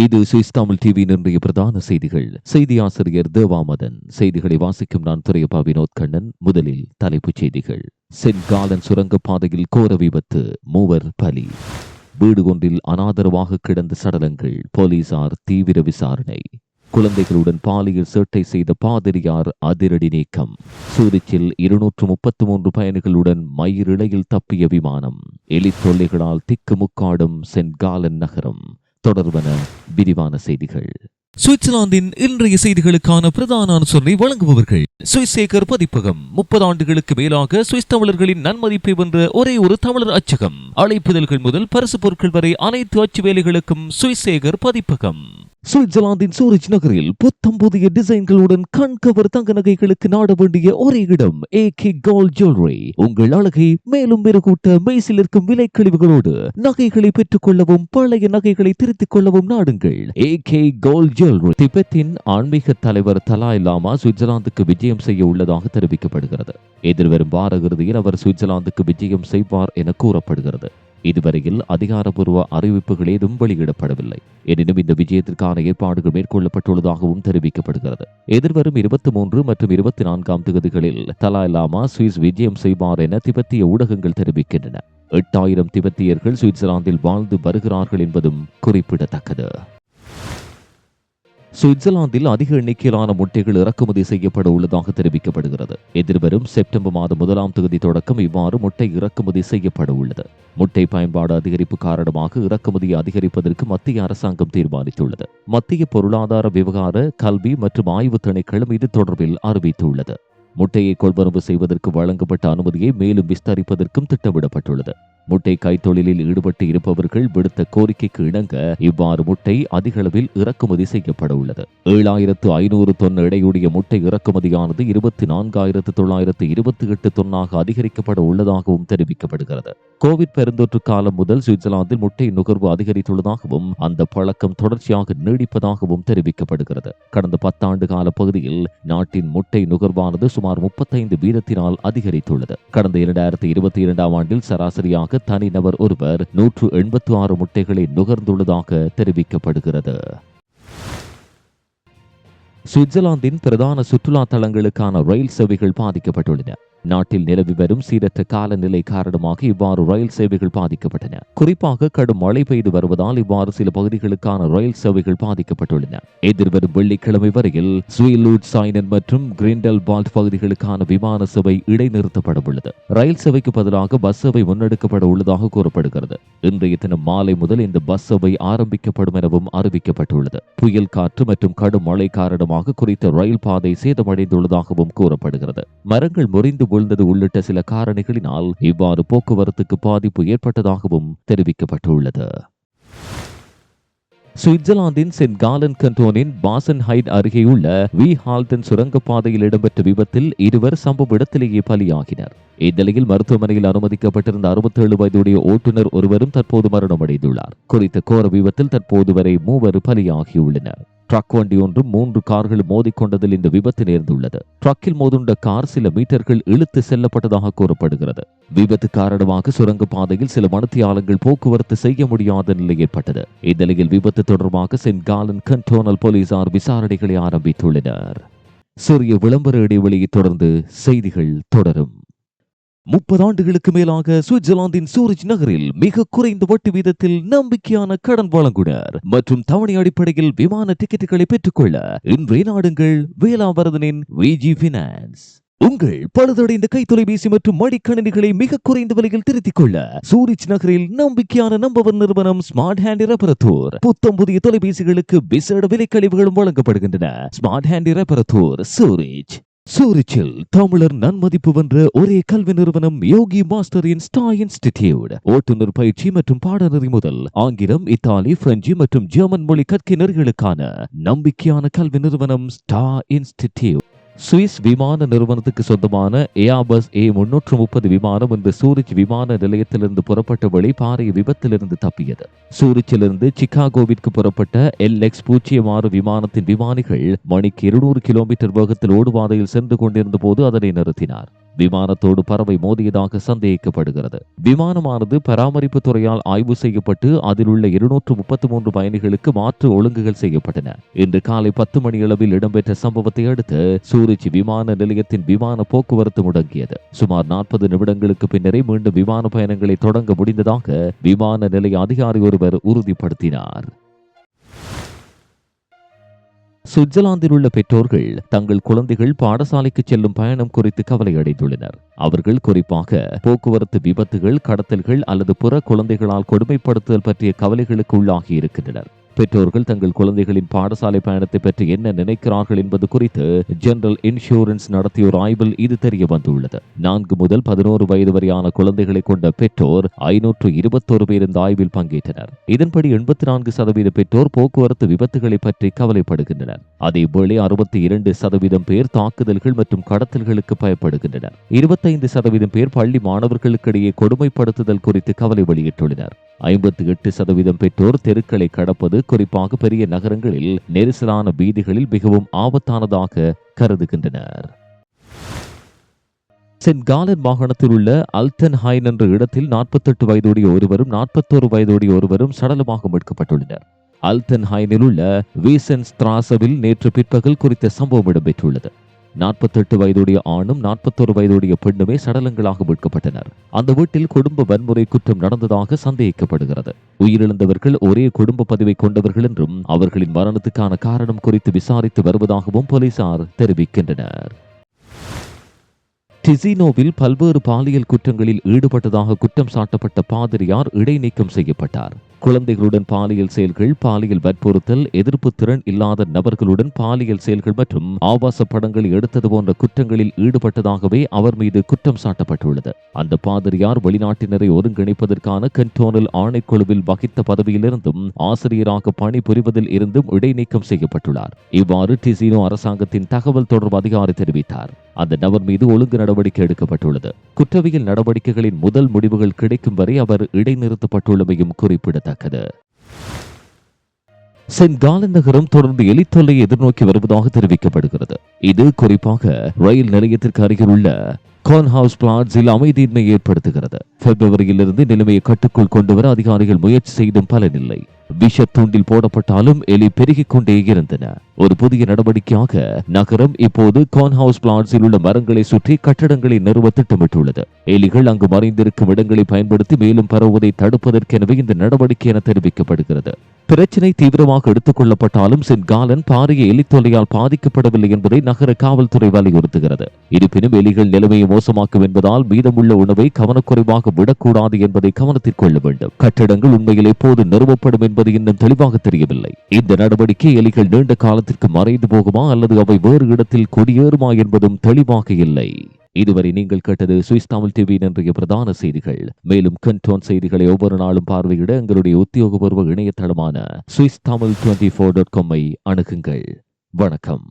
இது சுவிஸ் தமிழ் டிவியின் இன்றைய பிரதான செய்திகள். செய்தி ஆசிரியர் தேவாமதன். செய்திகளை வாசிக்கும் நான் துறையப்பா வினோத் கண்ணன். முதலில் தலைப்புச் செய்திகள். சென்காலன் சுரங்கப்பாதையில் கோர விபத்து மூவர் பலி. வீடு ஒன்றில் அனாதரவாக கிடந்த சடலங்கள் போலீசார் தீவிர விசாரணை. குழந்தைகளுடன் பாலியல் சேட்டை செய்த பாதிரியார் அதிரடி நீக்கம். சூரிச்சில் இருநூற்று முப்பத்தி மூன்று பயணிகளுடன் மயிரிழையில் தப்பிய விமானம். எலி தொல்லைகளால் திக்குமுக்காடும் சென்காலன் நகரம். தொடர்பன விரிவான செய்திகள். சுவிட்சர்லாந்தின் இன்றைய செய்திகளுக்கான பிரதான அனுசரணை வழங்குபவர்கள். சுவிசேகர் பதிப்பகம் முப்பது ஆண்டுகளுக்கு மேலாக சுவிஸ் தமிழர்களின் நன்மதிப்பை வென்ற ஒரே ஒரு தமிழர் அச்சகம். அழைப்புதல்கள் முதல் பரிசு பொருட்கள் வரை அனைத்து அச்சு வேலைகளுக்கும் சுவிசேகர் பதிப்பகம். சுவிட்சர்லாந்தின் சூரிச் நகரில் புத்தம் புதிய டிசைன்களுடன் கண்கவர் தங்க நகைகளுக்கு நாட வேண்டிய ஒரே இடம் ஏ கே கோல்ட் ஜுவல்லரி உங்கள் அழகை மேலும் மெருகூட்ட மெய்சில் இருக்கும் விலை கழிவுகளோடு நகைகளை பெற்றுக் கொள்ளவும் பழைய நகைகளை திருத்திக் கொள்ளவும் நாடுங்கள். ஏ கே கோல்ட் ஜுவல்லரி திபெத்தின் ஆன்மீக தலைவர் தலாய் லாமா சுவிட்சர்லாந்துக்கு விஜயம் செய்ய உள்ளதாக தெரிவிக்கப்படுகிறது. எதிர்வரும் வார இறுதியில் அவர் சுவிட்சர்லாந்துக்கு விஜயம் செய்வார் என கூறப்படுகிறது. இதுவரையில் அதிகாரப்பூர்வ அறிவிப்புகள் ஏதும் வெளியிடப்படவில்லை. எனினும் இந்த விஜயத்திற்கான ஏற்பாடுகள் மேற்கொள்ளப்பட்டுள்ளதாகவும் தெரிவிக்கப்படுகிறது. எதிர்வரும் இருபத்தி மூன்று மற்றும் இருபத்தி நான்காம் தேதிகளில் தலாய் லாமா சுவிஸ் விஜயம் செய்வார் என திபெத்திய ஊடகங்கள் தெரிவிக்கின்றன. எட்டாயிரம் திபெத்தியர்கள் சுவிட்சர்லாந்தில் வாழ்ந்து வருகிறார்கள் என்பதும் குறிப்பிடத்தக்கது. சுவிட்சர்லாந்தில் அதிக எண்ணிக்கையிலான முட்டைகள் இறக்குமதி செய்யப்பட உள்ளதாக தெரிவிக்கப்படுகிறது. எதிர்வரும் செப்டம்பர் மாதம் முதலாம் தேதி தொடக்கம் இவ்வாறு முட்டை இறக்குமதி செய்யப்பட உள்ளது. முட்டை பயன்பாடு அதிகரிப்பு காரணமாக இறக்குமதியை அதிகரிப்பதற்கு மத்திய அரசாங்கம் தீர்மானித்துள்ளது. மத்திய பொருளாதார விவகார கல்வி மற்றும் ஆய்வு திணைக்களம் இது தொடர்பில் அறிவித்துள்ளது. முட்டையை கொள்வனவு செய்வதற்கு வழங்கப்பட்ட அனுமதியை மேலும் விஸ்தரிப்பதற்கும் திட்டமிடப்பட்டுள்ளது. முட்டை கைத்தொழிலில் ஈடுபட்டு இருப்பவர்கள் விடுத்த கோரிக்கைக்கு இணங்க இவ்வாறு முட்டை அதிக அளவில் இறக்குமதி செய்யப்பட உள்ளது. ஏழாயிரத்து ஐநூறு தொன் எடையுடைய முட்டை இறக்குமதியானது இருபத்தி நான்காயிரத்து தொள்ளாயிரத்து இருபத்தி எட்டு தொன்னாக அதிகரிக்கப்பட உள்ளதாகவும் தெரிவிக்கப்படுகிறது. கோவிட் பெருந்தொற்று காலம் முதல் சுவிட்சர்லாந்தில் முட்டை நுகர்வு அதிகரித்துள்ளதாகவும் அந்த பழக்கம் தொடர்ச்சியாக நீடிப்பதாகவும் தெரிவிக்கப்படுகிறது. கடந்த பத்தாண்டு கால பகுதியில் நாட்டின் முட்டை நுகர்வானது சுமார் முப்பத்தைந்து வீதத்தினால் அதிகரித்துள்ளது. கடந்த இரண்டாயிரத்தி இருபத்தி இரண்டாம் ஆண்டில் சராசரியாக தனிநபர் ஒருவர் நூற்று எண்பத்தி ஆறு முட்டைகளை நுகர்ந்துள்ளதாக தெரிவிக்கப்படுகிறது. சுவிட்சர்லாந்தின் பிரதான சுற்றுலா தலங்களுக்கான ரயில் சேவைகள் பாதிக்கப்பட்டுள்ளன. நாட்டில் நிலவி வரும் சீரற்ற காலநிலை காரணமாக இவ்வாறு ரயில் சேவைகள் பாதிக்கப்பட்டன. குறிப்பாக கடும் மழை பெய்து வருவதால் இவ்வாறு சில பகுதிகளுக்கான ரயில் சேவைகள் பாதிக்கப்பட்டுள்ளன. எதிர்வரும் வெள்ளிக்கிழமை வரையில் ஸ்வீலூட் சைனன் மற்றும் கிரிண்டல் பால்ட் பகுதிகளுக்கான விமான சேவை இடைநிறுத்தப்பட உள்ளது. ரயில் சேவைக்கு பதிலாக பஸ் சேவை முன்னெடுக்கப்பட உள்ளதாக கூறப்படுகிறது. இன்றைய தினம் மாலை முதல் இந்த பஸ் சேவை ஆரம்பிக்கப்படும் எனவும் அறிவிக்கப்பட்டுள்ளது. புயல் காற்று மற்றும் கடும் மழை காரணமாக குறித்த ரயில் பாதை சேதமடைந்துள்ளதாகவும் கூறப்படுகிறது. மரங்கள் முறிந்து வீழ்ந்தது உள்ளிட்ட சில காரணிகளினால் இவ்வாறு போக்குவரத்துக்கு பாதிப்பு ஏற்பட்டதாகவும் தெரிவிக்கப்பட்டுள்ளது. சுவிட்சர்லாந்தின் சென்ட் காலன் கண்டோனின் பாசன் ஹைட் அருகேயுள்ள வி ஹால்டன் சுரங்கப்பாதையில் இடம்பெற்ற விபத்தில் இருவர் சம்பவ இடத்திலேயே பலியாகினர். இந்நிலையில் மருத்துவமனையில் அனுமதிக்கப்பட்டிருந்த அறுபத்தேழு வயதுடைய ஓட்டுநர் ஒருவரும் தற்போது மரணமடைந்துள்ளார். குறித்த கோர விபத்தில் தற்போது வரை மூவர் பலியாகியுள்ளனர். ட்ரக் வண்டி ஒன்றும் மூன்று கார்கள் மோதிக்கொண்டதில் இந்த விபத்து நேர்ந்துள்ளது. ட்ரக்கில் மோதுண்ட கார் சில மீட்டர்கள் இழுத்து செல்லப்பட்டதாக கூறப்படுகிறது. விபத்து காரணமாக சுரங்க பாதையில் சில மணத்தியாளங்கள் போக்குவரத்து செய்ய முடியாத நிலை ஏற்பட்டது. இந்நிலையில் விபத்து தொடர்பாக சென்ட் காலன் கண்டோனல் போலீசார் விசாரணைகளை ஆரம்பித்துள்ளனர். சிறிய விளம்பர இடைவெளியை தொடர்ந்து செய்திகள் தொடரும். முப்பது ஆண்டுகளுக்கு மேலாக சுவிட்சர்லாந்தின் சூரிச் நகரில் மிக குறைந்த வட்டி வீதத்தில் நம்பிக்கையான கடன் வழங்குனர் மற்றும் தவணை அடிப்படையில் விமான டிக்கெட்டுகளை பெற்றுக்கொள்ள இன்றைய நாடுங்கள் வேளாவரதனின் விஜி பினான்ஸ் உங்கள் பழுதடைந்த கைத்தொலைபேசி மற்றும் மடிக்கணினிகளை மிக குறைந்த விலையில் திருத்திக் கொள்ள சூரிச் நகரில் நம்பிக்கையான நம்பவர் நிறுவனம் ஸ்மார்ட் ஹேண்ட் ரெபரத்தூர் புத்தம் புதிய தொலைபேசிகளுக்கு விசேட விலை கழிவுகளும் வழங்கப்படுகின்றன. ஸ்மார்ட் ஹேண்ட் ரெபரத்தூர் சூரிச். சூரிச்சில் தமிழர் நன்மதிப்பு வென்ற ஒரே கல்வி நிறுவனம் யோகி மாஸ்டரின் ஸ்டா இன்ஸ்டிடியூட். ஓட்டுநர் பயிற்சி மற்றும் பாடநெறி முதல் ஆங்கிலம் இத்தாலி பிரெஞ்சு மற்றும் ஜெர்மன் மொழி கற்கினர்களுக்கான நம்பிக்கையான கல்வி நிறுவனம் ஸ்டா இன்ஸ்டிடியூட். சுவிஸ் விமான நிறுவனத்துக்கு சொந்தமான ஏஆபஸ் ஏ முன்னூற்று முப்பது விமானம் இன்று சூரிச் விமான நிலையத்திலிருந்து புறப்பட்ட வழி பாரிய விபத்திலிருந்து தப்பியது. சூரிச்சிலிருந்து சிக்காகோவிற்கு புறப்பட்ட எல் எக்ஸ் பூஜ்ஜியம் ஆறு விமானத்தின் விமானிகள் மணிக்கு இருநூறு கிலோமீட்டர் வேகத்தில் ஓடுபாதையில் சென்று கொண்டிருந்த போது அதனை நிறுத்தினார். விமானத்தோடு பறவை மோதியதாக சந்தேகிக்கப்படுகிறது. விமானமானது பராமரிப்பு துறையால் ஆய்வு செய்யப்பட்டு அதில் உள்ள இருநூற்று முப்பத்தி மூன்று பயணிகளுக்கு மாற்று ஒழுங்குகள் செய்யப்பட்டன. இன்று காலை பத்து மணியளவில் இடம்பெற்ற சம்பவத்தை அடுத்து சூரிச் விமான நிலையத்தின் விமான போக்குவரத்து முடங்கியது. சுமார் நாற்பது நிமிடங்களுக்கு பின்னரே மீண்டும் விமான பயணங்களை தொடங்க முடிந்ததாக விமான நிலைய அதிகாரி ஒருவர் உறுதிப்படுத்தினார். சுவிட்சர்லாந்தில் உள்ள பெற்றோர்கள் தங்கள் குழந்தைகள் பாடசாலைக்கு செல்லும் பயணம் குறித்து கவலை அடைந்துள்ளனர் அவர்கள் குறிப்பாக போக்குவரத்து விபத்துகள் கடத்தல்கள் அல்லது புற குழந்தைகளால் கொடுமைப்படுத்துதல் பற்றிய கவலைகளுக்கு உள்ளாகி இருக்கின்றனர் பெற்றோர்கள் தங்கள் குழந்தைகளின் பாடசாலை பயணத்தை பற்றி என்ன நினைக்கிறார்கள் என்பது குறித்து ஜெனரல் இன்சூரன்ஸ் நடத்திய ஒரு ஆய்வில் இது தெரிய வந்துள்ளது. நான்கு முதல் பதினோரு வயது வரையான குழந்தைகளை கொண்ட பெற்றோர் ஐநூற்று இருபத்தோரு பேர் இந்த ஆய்வில் பங்கேற்றனர். இதன்படி எண்பத்தி நான்கு சதவீத பெற்றோர் போக்குவரத்து விபத்துகளை பற்றி கவலைப்படுகின்றனர். அதேவேளை அறுபத்தி இரண்டு சதவீதம் பேர் தாக்குதல்கள் மற்றும் கடத்தல்களுக்கு பயப்படுகின்றனர். இருபத்தைந்து சதவீதம் பேர் பள்ளி மாணவர்களுக்கிடையே கொடுமைப்படுத்துதல் குறித்து கவலை வெளியிட்டுள்ளனர். ஐம்பத்தி எட்டு சதவீதம் பெற்றோர் தெருக்களை கடப்பது குறிப்பாக பெரிய நகரங்களில் நெரிசலான வீதிகளில் மிகவும் ஆபத்தானதாக கருதுகின்றனர். சென்ட் காலன் மாகாணத்தில் உள்ள அல்டன் ஹைன் என்ற இடத்தில் நாற்பத்தெட்டு வயதுடைய ஒருவரும் நாற்பத்தோரு வயதுடைய ஒருவரும் சடலமாக மீட்கப்பட்டுள்ளனர். அல்டன் ஹைனில் உள்ள வீசன் ஸ்திராசவில் நேற்று பிற்பகல் குறித்த சம்பவம் இடம்பெற்றுள்ளது. நாற்பத்தெட்டு வயதுடைய ஆணும் நாற்பத்தொரு வயதுடைய பெண்ணுமே சடலங்களாக மீட்கப்பட்டனர். அந்த வீட்டில் குடும்ப வன்முறை குற்றம் நடந்ததாக சந்தேகிக்கப்படுகிறது. உயிரிழந்தவர்கள் ஒரே குடும்ப பதிவை கொண்டவர்கள் என்றும் அவர்களின் மரணத்துக்கான காரணம் குறித்து விசாரித்து வருவதாகவும் போலீசார் தெரிவிக்கின்றனர். டிசினோவில் பல்வேறு பாலியல் குற்றங்களில் ஈடுபட்டதாக குற்றம் சாட்டப்பட்ட பாதிரியார் இடைநீக்கம் செய்யப்பட்டார். குழந்தைகளுடன் பாலியல் செயல்கள் பாலியல் வற்புறுத்தல் எதிர்ப்பு திறன் இல்லாத நபர்களுடன் பாலியல் செயல்கள் மற்றும் ஆபாச படங்கள் எடுத்தது போன்ற குற்றங்களில் ஈடுபட்டதாகவே அவர் மீது குற்றம் சாட்டப்பட்டுள்ளது. அந்த பாதிரியார் வெளிநாட்டினரை ஒருங்கிணைப்பதற்கான கண்டோனல் ஆணைக்குழுவில் வகித்த பதவியிலிருந்தும் ஆசிரியராக பணிபுரிவதில் இருந்தும் இடைநீக்கம் செய்யப்பட்டுள்ளார். இவ்வாறு டிசினோ அரசாங்கத்தின் தகவல் தொடர்பு அதிகாரி தெரிவித்தார். அந்த நபர் மீது ஒழுங்கு நடவடிக்கை எடுக்கப்பட்டுள்ளது. குற்றவியல் நடவடிக்கைகளின் முதல் முடிவுகள் கிடைக்கும் வரை அவர் இடைநிறுத்தப்பட்டுள்ளமையும் குறிப்பிடத்தக்கது. சென்ட் காலன் நகரம் தொடர்ந்து எலித்தொல்லை எதிர்நோக்கி வருவதாக தெரிவிக்கப்படுகிறது. இது குறிப்பாக ரயில் நிலையத்திற்கு அருகில் உள்ள கான்ஹவுஸ் பிளாட்ஸில் அமைதியின்மை ஏற்படுத்துகிறது. பிப்ரவரியிலிருந்து நிலைமையை கட்டுக்குள் கொண்டுவர அதிகாரிகள் முயற்சி செய்தும் பலனில்லை. விஷ தூண்டில் போடப்பட்டாலும் எலி பெருகிக் கொண்டே இருந்தன. ஒரு புதிய நடவடிக்கையாக நகரம் இப்போது கான்ஹவுஸ் பிளாட்ஸில் உள்ள மரங்களை சுற்றி கட்டடங்களை நிறுவ திட்டமிட்டுள்ளது. எலிகள் அங்கு மறைந்திருக்கும் இடங்களை பயன்படுத்தி மேலும் பரவுவதை தடுப்பதற்கெனவே இந்த நடவடிக்கை என தெரிவிக்கப்படுகிறது. பிரச்சினை தீவிரமாக எடுத்துக் கொள்ளப்பட்டாலும் சென்காலன் பாரிய எலித்தொல்லையால் பாதிக்கப்படவில்லை என்பதை நகர காவல்துறை வலியுறுத்துகிறது. இருப்பினும் எலிகள் நிலைமையை மோசமாக்கும் என்பதால் மீதமுள்ள உணவை கவனக்குறைவாக விடக்கூடாது என்பதை கவனத்தில் கொள்ள வேண்டும். கட்டிடங்கள் உண்மையில் எப்போது நிறுவப்படும் என்பது இன்னும் தெளிவாக தெரியவில்லை. இந்த நடவடிக்கை எலிகள் நீண்ட காலத்திற்கு மறைந்து போகுமா அல்லது அவை வேறு இடத்தில் குடியேறுமா என்பதும் தெளிவாக இல்லை. இதுவரை நீங்கள் கேட்டது சுவிஸ் தமிழ் டிவி இன்றைய பிரதான செய்திகள். மேலும் கண்டோன் செய்திகளை ஒவ்வொரு நாளும் பார்வையிட எங்களுடைய உத்தியோகபூர்வ இணையதளமான Swiss Tamil twenty four dot காமை அணுகுங்கள். வணக்கம்.